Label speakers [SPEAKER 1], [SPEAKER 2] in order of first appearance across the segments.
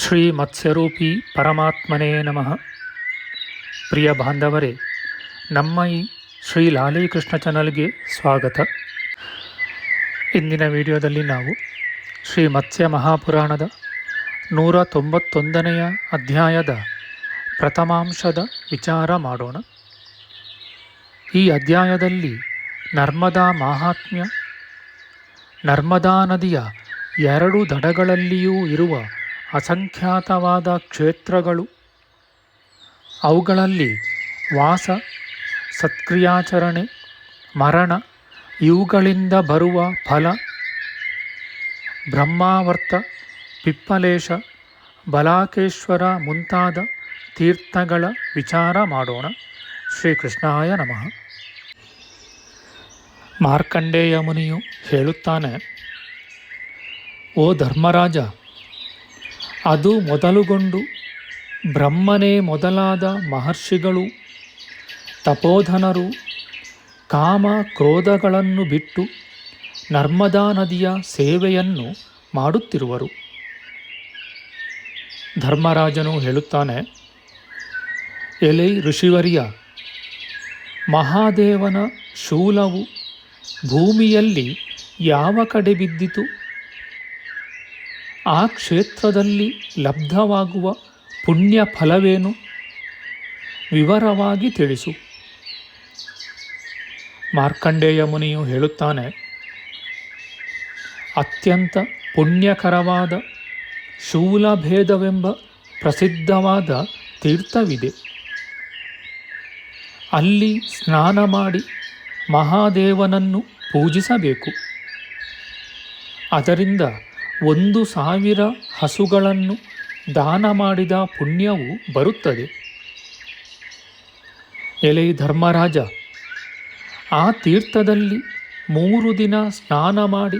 [SPEAKER 1] ಶ್ರೀ ಮತ್ಸ್ಯರೂಪಿ ಪರಮಾತ್ಮನೇ ನಮಃ. ಪ್ರಿಯ ಬಾಂಧವರೇ, ನಮ್ಮ ಈ ಶ್ರೀ ಲಾಲೀಕೃಷ್ಣ ಚಾನಲ್ಗೆ ಸ್ವಾಗತ. ಇಂದಿನ ವಿಡಿಯೋದಲ್ಲಿ ನಾವು ಶ್ರೀ ಮತ್ಸ್ಯ ಮಹಾಪುರಾಣದ ನೂರ ತೊಂಬತ್ತೊಂದನೆಯ ಅಧ್ಯಾಯದ ಪ್ರಥಮಾಂಶದ ವಿಚಾರ ಮಾಡೋಣ. ಈ ಅಧ್ಯಾಯದಲ್ಲಿ ನರ್ಮದಾ ಮಹಾತ್ಮ್ಯ, ನರ್ಮದಾ ನದಿಯ ಎರಡು ದಡಗಳಲ್ಲಿಯೂ ಇರುವ ಅಸಂಖ್ಯಾತವಾದ ಕ್ಷೇತ್ರಗಳು. ಅವುಗಳಲ್ಲಿ ವಾಸ, ಸತ್ಕ್ರಿಯಾಚರಣೆ, ಮರಣ, ಇವುಗಳಿಂದ ಬರುವ ಫಲ, ಬ್ರಹ್ಮಾವರ್ತ, ಪಿಪ್ಪಲೇಶ, ಬಲಾಕೇಶ್ವರ ಮುಂತಾದ ತೀರ್ಥಗಳ ವಿಚಾರ ಮಾಡೋಣ. ಶ್ರೀಕೃಷ್ಣಾಯ ನಮಃ. ಮಾರ್ಕಂಡೇಯ ಮುನಿಯು ಹೇಳುತ್ತಾನೆ, ಓ ಧರ್ಮರಾಜ ಅದು ಮೊದಲುಗೊಂಡು ಬ್ರಹ್ಮನೇ ಮೊದಲಾದ ಮಹರ್ಷಿಗಳು, ತಪೋಧನರು, ಕಾಮ ಕ್ರೋಧಗಳನ್ನು ಬಿಟ್ಟು ನರ್ಮದಾ ನದಿಯ ಸೇವೆಯನ್ನು ಮಾಡುತ್ತಿರುವರು. ಧರ್ಮರಾಜನು ಹೇಳುತ್ತಾನೆ, ಎಲೆ ಋಷಿವರಿಯ, ಮಹಾದೇವನ ಶೂಲವು ಭೂಮಿಯಲ್ಲಿ ಯಾವ ಕಡೆ ಬಿದ್ದಿತು? ಆ ಕ್ಷೇತ್ರದಲ್ಲಿ ಲಬ್ಧವಾಗುವ ಪುಣ್ಯ ಫಲವೇನು ವಿವರವಾಗಿ ತಿಳಿಸು. ಮಾರ್ಕಂಡೇಯ ಮುನಿಯು ಹೇಳುತ್ತಾನೆ, ಅತ್ಯಂತ ಪುಣ್ಯಕರವಾದ ಶೂಲಭೇದವೆಂಬ ಪ್ರಸಿದ್ಧವಾದ ತೀರ್ಥವಿದೆ. ಅಲ್ಲಿ ಸ್ನಾನ ಮಾಡಿ ಮಹಾದೇವನನ್ನು ಪೂಜಿಸಬೇಕು. ಅದರಿಂದ ಒಂದು ಸಾವಿರ ಹಸುಗಳನ್ನು ದಾನ ಮಾಡಿದ ಪುಣ್ಯವು ಬರುತ್ತದೆ. ಎಲೆ ಧರ್ಮರಾಜ, ಆ ತೀರ್ಥದಲ್ಲಿ ಮೂರು ದಿನ ಸ್ನಾನ ಮಾಡಿ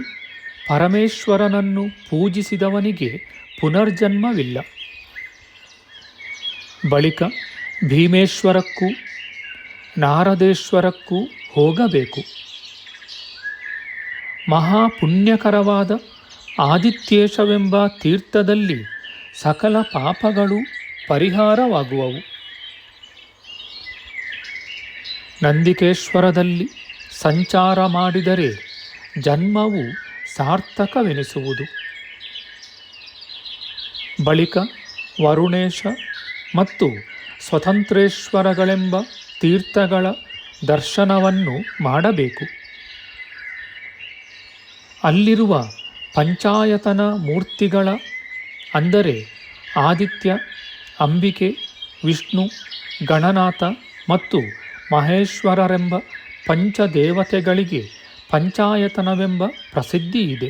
[SPEAKER 1] ಪರಮೇಶ್ವರನನ್ನು ಪೂಜಿಸಿದವನಿಗೆ ಪುನರ್ಜನ್ಮವಿಲ್ಲ. ಬಳಿಕ ಭೀಮೇಶ್ವರಕ್ಕೂ ನಾರದೇಶ್ವರಕ್ಕೂ ಹೋಗಬೇಕು. ಮಹಾಪುಣ್ಯಕರವಾದ ಆದಿತ್ಯೇಶವೆಂಬ ತೀರ್ಥದಲ್ಲಿ ಸಕಲ ಪಾಪಗಳು ಪರಿಹಾರವಾಗುವವು. ನಂದಿಕೇಶ್ವರದಲ್ಲಿ ಸಂಚಾರ ಮಾಡಿದರೆ ಜನ್ಮವು ಸಾರ್ಥಕವೆನಿಸುವುದು. ಬಳಿಕ ವರುಣೇಶ ಮತ್ತು ಸ್ವತಂತ್ರೇಶ್ವರಗಳೆಂಬ ತೀರ್ಥಗಳ ದರ್ಶನವನ್ನು ಮಾಡಬೇಕು. ಅಲ್ಲಿರುವ ಪಂಚಾಯತನ ಮೂರ್ತಿಗಳ ಅಂದರೆ ಆದಿತ್ಯ, ಅಂಬಿಕೆ, ವಿಷ್ಣು, ಗಣನಾಥ ಮತ್ತು ಮಹೇಶ್ವರರೆಂಬ ಪಂಚದೇವತೆಗಳಿಗೆ ಪಂಚಾಯತನವೆಂಬ ಪ್ರಸಿದ್ಧಿ ಇದೆ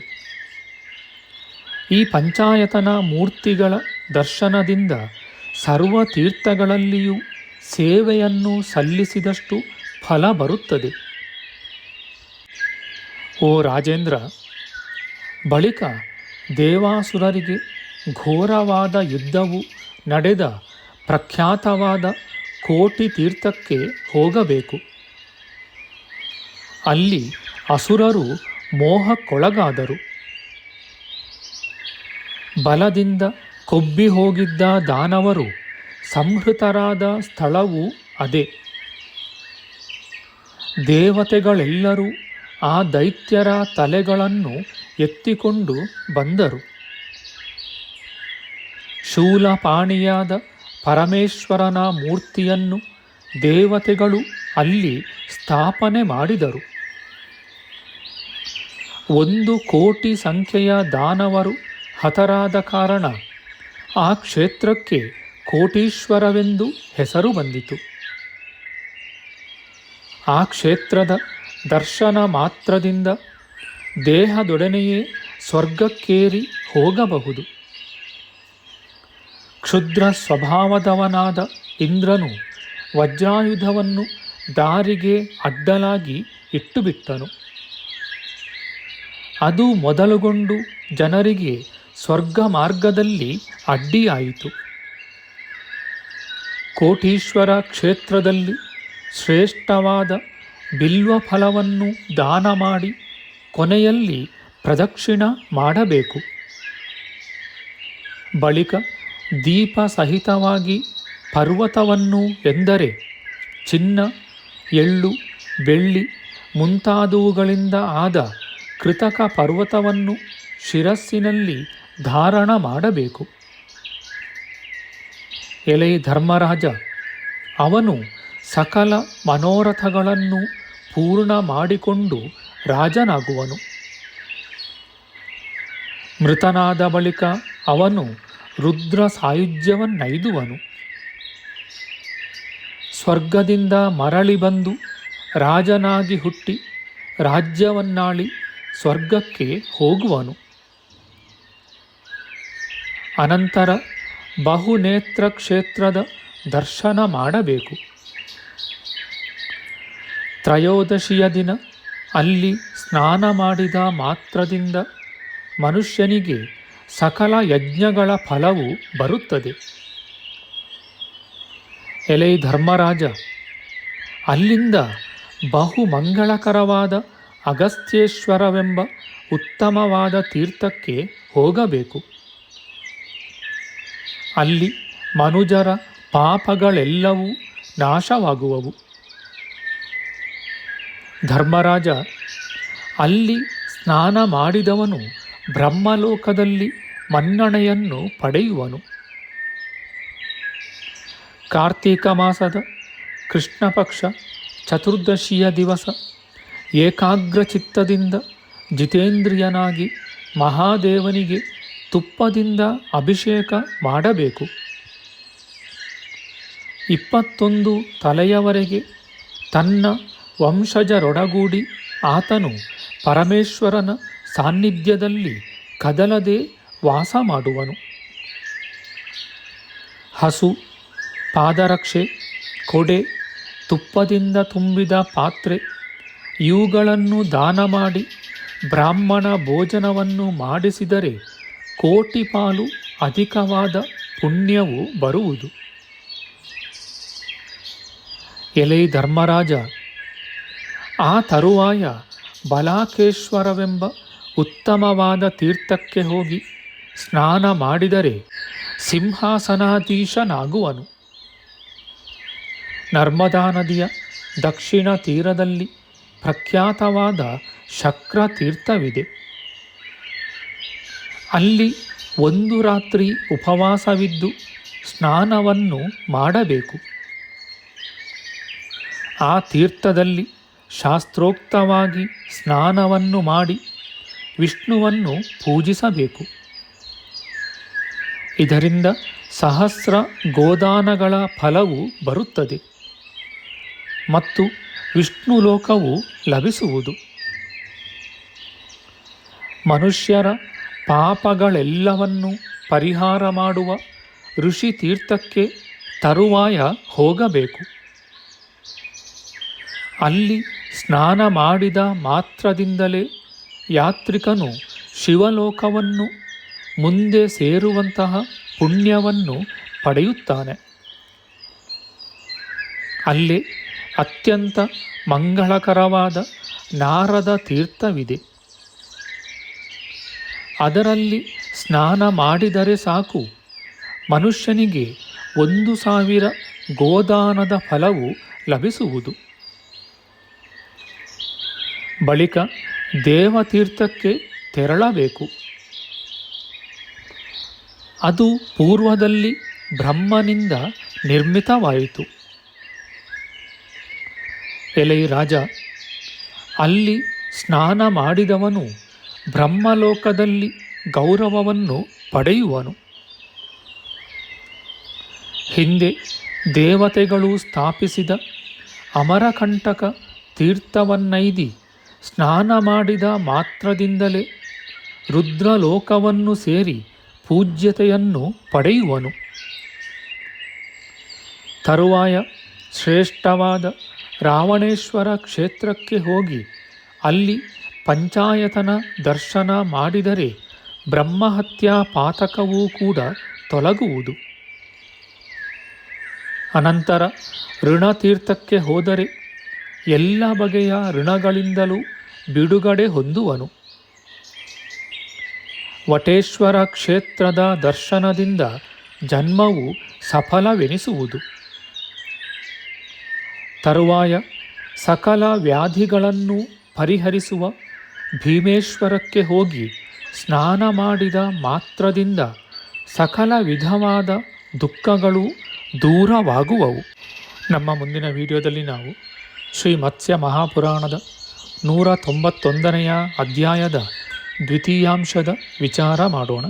[SPEAKER 1] ಈ ಪಂಚಾಯತನ ಮೂರ್ತಿಗಳ ದರ್ಶನದಿಂದ ಸರ್ವ ತೀರ್ಥಗಳಲ್ಲಿಯೂ ಸೇವೆಯನ್ನು ಸಲ್ಲಿಸಿದಷ್ಟು ಫಲ ಬರುತ್ತದೆ. ಓ ರಾಜೇಂದ್ರ ಬಳಿಕ ದೇವಾಸುರರಿಗೆ ಘೋರವಾದ ಯುದ್ಧವು ನಡೆದ ಪ್ರಖ್ಯಾತವಾದ ಕೋಟಿ ತೀರ್ಥಕ್ಕೆ ಹೋಗಬೇಕು. ಅಲ್ಲಿ ಅಸುರರು ಮೋಹಕ್ಕೊಳಗಾದರು. ಬಲದಿಂದ ಕೊಬ್ಬಿ ಹೋಗಿದ್ದ ದಾನವರು ಸಂಹೃತರಾದ ಸ್ಥಳವೂ ಅದೇ. ದೇವತೆಗಳೆಲ್ಲರೂ ಆ ದೈತ್ಯರ ತಲೆಗಳನ್ನು ಎತ್ತಿಕೊಂಡು ಬಂದರು. ಶೂಲಪಾಣಿಯಾದ ಪರಮೇಶ್ವರನ ಮೂರ್ತಿಯನ್ನು ದೇವತೆಗಳು ಅಲ್ಲಿ ಸ್ಥಾಪನೆ ಮಾಡಿದರು. ಒಂದು ಕೋಟಿ ಸಂಖ್ಯೆಯ ದಾನವರು ಹತರಾದ ಕಾರಣ ಆ ಕ್ಷೇತ್ರಕ್ಕೆ ಕೋಟೀಶ್ವರವೆಂದು ಹೆಸರು ಬಂದಿತು. ಆ ಕ್ಷೇತ್ರದ ದರ್ಶನ ಮಾತ್ರದಿಂದ ದೇಹದೊಡನೆಯೇ ಸ್ವರ್ಗಕ್ಕೇರಿ ಹೋಗಬಹುದು. ಕ್ಷುದ್ರ ಸ್ವಭಾವದವನಾದ ಇಂದ್ರನು ವಜ್ರಾಯುಧವನ್ನು ದಾರಿಗೆ ಅಡ್ಡಲಾಗಿ ಇಟ್ಟುಬಿಟ್ಟನು. ಅದು ಮೊದಲುಗೊಂಡು ಜನರಿಗೆ ಸ್ವರ್ಗ ಮಾರ್ಗದಲ್ಲಿ ಅಡ್ಡಿಯಾಯಿತು. ಕೋಟೀಶ್ವರ ಕ್ಷೇತ್ರದಲ್ಲಿ ಶ್ರೇಷ್ಠವಾದ ಬಿಲ್ವ ಫಲವನ್ನು ದಾನ ಮಾಡಿ ಕೊನೆಯಲ್ಲಿ ಪ್ರದಕ್ಷಿಣ ಮಾಡಬೇಕು. ಬಳಿಕ ದೀಪ ಸಹಿತವಾಗಿ ಪರ್ವತವನ್ನು ಎಂದರೆ ಚಿನ್ನ, ಎಳ್ಳು, ಬೆಳ್ಳಿ ಮುಂತಾದವುಗಳಿಂದ ಆದ ಕೃತಕ ಪರ್ವತವನ್ನು ಶಿರಸ್ಸಿನಲ್ಲಿ ಧಾರಣ ಮಾಡಬೇಕು. ಎಲೆ ಧರ್ಮರಾಜ, ಅವನು ಸಕಲ ಮನೋರಥಗಳನ್ನು ಪೂರ್ಣ ಮಾಡಿಕೊಂಡು ರಾಜನಾಗುವನು. ಮೃತನಾದ ಬಳಿಕ ಅವನು ರುದ್ರ ಸಾಯುಜ್ಯವನ್ನೈದುವನು ಸ್ವರ್ಗದಿಂದ ಮರಳಿ ಬಂದು ರಾಜನಾಗಿ ಹುಟ್ಟಿ ರಾಜ್ಯವನ್ನಾಳಿ ಸ್ವರ್ಗಕ್ಕೆ ಹೋಗುವನು. ಅನಂತರ ಬಹುನೇತ್ರ ಕ್ಷೇತ್ರದ ದರ್ಶನ ಮಾಡಬೇಕು. ತ್ರಯೋದಶಿಯ ದಿನ ಅಲ್ಲಿ ಸ್ನಾನ ಮಾಡಿದ ಮಾತ್ರದಿಂದ ಮನುಷ್ಯನಿಗೆ ಸಕಲ ಯಜ್ಞಗಳ ಫಲವು ಬರುತ್ತದೆ. ಎಲೆ ಧರ್ಮರಾಜ, ಅಲ್ಲಿಂದ ಬಹು ಮಂಗಳಕರವಾದ ಅಗಸ್ತ್ಯೇಶ್ವರವೆಂಬ ಉತ್ತಮವಾದ ತೀರ್ಥಕ್ಕೆ ಹೋಗಬೇಕು. ಅಲ್ಲಿ ಮನುಜರ ಪಾಪಗಳೆಲ್ಲವೂ ನಾಶವಾಗುವವು. ಧರ್ಮರಾಜ, ಅಲ್ಲಿ ಸ್ನಾನ ಮಾಡಿದವನು ಬ್ರಹ್ಮಲೋಕದಲ್ಲಿ ಮನ್ನಣೆಯನ್ನು ಪಡೆಯುವನು. ಕಾರ್ತೀಕ ಮಾಸದ ಕೃಷ್ಣ ಪಕ್ಷ ಚತುರ್ದಶಿಯ ದಿವಸ ಏಕಾಗ್ರಚಿತ್ತದಿಂದ ಜಿತೇಂದ್ರಿಯನಾಗಿ ಮಹಾದೇವನಿಗೆ ತುಪ್ಪದಿಂದ ಅಭಿಷೇಕ ಮಾಡಬೇಕು. ಇಪ್ಪತ್ತೊಂದು ತಲೆಯವರೆಗೆ ತನ್ನ ವಂಶಜರೊಡಗೂಡಿ ಆತನು ಪರಮೇಶ್ವರನ ಸಾನ್ನಿಧ್ಯದಲ್ಲಿ ಕದಲದೆ ವಾಸ ಮಾಡುವನು. ಹಸು, ಪಾದರಕ್ಷೆ, ಕೊಡೆ, ತುಪ್ಪದಿಂದ ತುಂಬಿದ ಪಾತ್ರೆ, ಇವುಗಳನ್ನು ದಾನ ಮಾಡಿ ಬ್ರಾಹ್ಮಣ ಭೋಜನವನ್ನು ಮಾಡಿಸಿದರೆ ಕೋಟಿ ಪಾಲು ಅಧಿಕವಾದ ಪುಣ್ಯವು ಬರುವುದು. ಎಲೆ ಧರ್ಮರಾಜ ಆ ತರುವಾಯ ಬಲಾಕೇಶ್ವರವೆಂಬ ಉತ್ತಮವಾದ ತೀರ್ಥಕ್ಕೆ ಹೋಗಿ ಸ್ನಾನ ಮಾಡಿದರೆ ಸಿಂಹಾಸನಾಧೀಶನಾಗುವನು. ನರ್ಮದಾ ನದಿಯ ದಕ್ಷಿಣ ತೀರದಲ್ಲಿ ಪ್ರಖ್ಯಾತವಾದ ಶಕ್ರ ತೀರ್ಥವಿದೆ ಅಲ್ಲಿ ಒಂದು ರಾತ್ರಿ ಉಪವಾಸವಿದ್ದು ಸ್ನಾನವನ್ನು ಮಾಡಬೇಕು. ಆ ತೀರ್ಥದಲ್ಲಿ ಶಾಸ್ತ್ರೋಕ್ತವಾಗಿ ಸ್ನಾನವನ್ನು ಮಾಡಿ ವಿಷ್ಣುವನ್ನು ಪೂಜಿಸಬೇಕು. ಇದರಿಂದ ಸಹಸ್ರ ಗೋದಾನಗಳ ಫಲವು ಬರುತ್ತದೆ ಮತ್ತು ವಿಷ್ಣು ಲೋಕವು ಲಭಿಸುವುದು. ಮನುಷ್ಯರ ಪಾಪಗಳೆಲ್ಲವನ್ನು ಪರಿಹಾರ ಮಾಡುವ ಋಷಿ ತೀರ್ಥಕ್ಕೆ ತರುವಾಯ ಹೋಗಬೇಕು. ಅಲ್ಲಿ ಸ್ನಾನ ಮಾಡಿದ ಮಾತ್ರದಿಂದಲೇ ಯಾತ್ರಿಕನು ಶಿವಲೋಕವನ್ನು ಮುಂದೆ ಸೇರುವಂತಹ ಪುಣ್ಯವನ್ನು ಪಡೆಯುತ್ತಾನೆ. ಅಲ್ಲಿ ಅತ್ಯಂತ ಮಂಗಳಕರವಾದ ನಾರದ ತೀರ್ಥವಿದೆ. ಅದರಲ್ಲಿ ಸ್ನಾನ ಮಾಡಿದರೆ ಸಾಕು. ಮನುಷ್ಯನಿಗೆ ಒಂದು ಸಾವಿರ ಗೋದಾನದ ಫಲವು ಲಭಿಸುವುದು. ಬಳಿಕ ದೇವತೀರ್ಥಕ್ಕೆ ತೆರಳಬೇಕು. ಅದು ಪೂರ್ವದಲ್ಲಿ ಬ್ರಹ್ಮನಿಂದ ನಿರ್ಮಿತವಾಯಿತು. ಎಲೆ ರಾಜ ಅಲ್ಲಿ ಸ್ನಾನ ಮಾಡಿದವನು ಬ್ರಹ್ಮಲೋಕದಲ್ಲಿ ಗೌರವವನ್ನು ಪಡೆಯುವನು. ಹಿಂದೆ ದೇವತೆಗಳು ಸ್ಥಾಪಿಸಿದ ಅಮರಕಂಟಕ ತೀರ್ಥವನ್ನೈದಿ ಸ್ನಾನ ಮಾಡಿದ ಮಾತ್ರದಿಂದಲೇ ರುದ್ರಲೋಕವನ್ನು ಸೇರಿ ಪೂಜ್ಯತೆಯನ್ನು ಪಡೆಯುವನು. ತರುವಾಯ ಶ್ರೇಷ್ಠವಾದ ರಾವಣೇಶ್ವರ ಕ್ಷೇತ್ರಕ್ಕೆ ಹೋಗಿ ಅಲ್ಲಿ ಪಂಚಾಯತನ ದರ್ಶನ ಮಾಡಿದರೆ ಬ್ರಹ್ಮಹತ್ಯಾ ಪಾತಕವೂ ಕೂಡ ತೊಲಗುವುದು. ಅನಂತರ ಋಣತೀರ್ಥಕ್ಕೆ ಹೋದರೆ ಎಲ್ಲ ಬಗೆಯ ಋಣಗಳಿಂದಲೂ ಬಿಡುಗಡೆ ಹೊಂದುವನು. ವಟೇಶ್ವರ ಕ್ಷೇತ್ರದ ದರ್ಶನದಿಂದ ಜನ್ಮವು ಸಫಲವೆನಿಸುವುದು. ತರುವಾಯ ಸಕಲ ವ್ಯಾಧಿಗಳನ್ನು ಪರಿಹರಿಸುವ ಭೀಮೇಶ್ವರಕ್ಕೆ ಹೋಗಿ ಸ್ನಾನ ಮಾಡಿದ ಮಾತ್ರದಿಂದ ಸಕಲ ವಿಧವಾದ ದುಃಖಗಳು ದೂರವಾಗುವವು. ನಮ್ಮ ಮುಂದಿನ ವಿಡಿಯೋದಲ್ಲಿ ನಾವು ಶ್ರೀ ಮತ್ಸ್ಯ ಮಹಾಪುರಾಣದ ನೂರ ತೊಂಬತ್ತೊಂದನೆಯ ಅಧ್ಯಾಯದ ದ್ವಿತೀಯಾಂಶದ ವಿಚಾರ ಮಾಡೋಣ.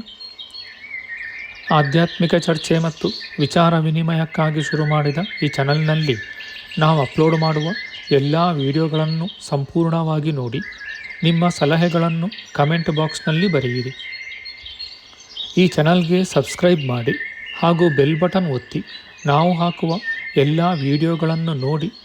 [SPEAKER 1] ಆಧ್ಯಾತ್ಮಿಕ ಚರ್ಚೆ ಮತ್ತು ವಿಚಾರ ವಿನಿಮಯಕ್ಕಾಗಿ ಶುರು ಮಾಡಿದ ಈ ಚಾನಲ್ನಲ್ಲಿ ನಾವು ಅಪ್ಲೋಡ್ ಮಾಡುವ ಎಲ್ಲ ವಿಡಿಯೋಗಳನ್ನು ಸಂಪೂರ್ಣವಾಗಿ ನೋಡಿ, ನಿಮ್ಮ ಸಲಹೆಗಳನ್ನು ಕಮೆಂಟ್ ಬಾಕ್ಸ್ನಲ್ಲಿ ಬರೆಯಿರಿ. ಈ ಚಾನಲ್ಗೆ ಸಬ್ಸ್ಕ್ರೈಬ್ ಮಾಡಿ ಹಾಗೂ ಬೆಲ್ ಬಟನ್ ಒತ್ತಿ ನಾವು ಹಾಕುವ ಎಲ್ಲ ವಿಡಿಯೋಗಳನ್ನು ನೋಡಿ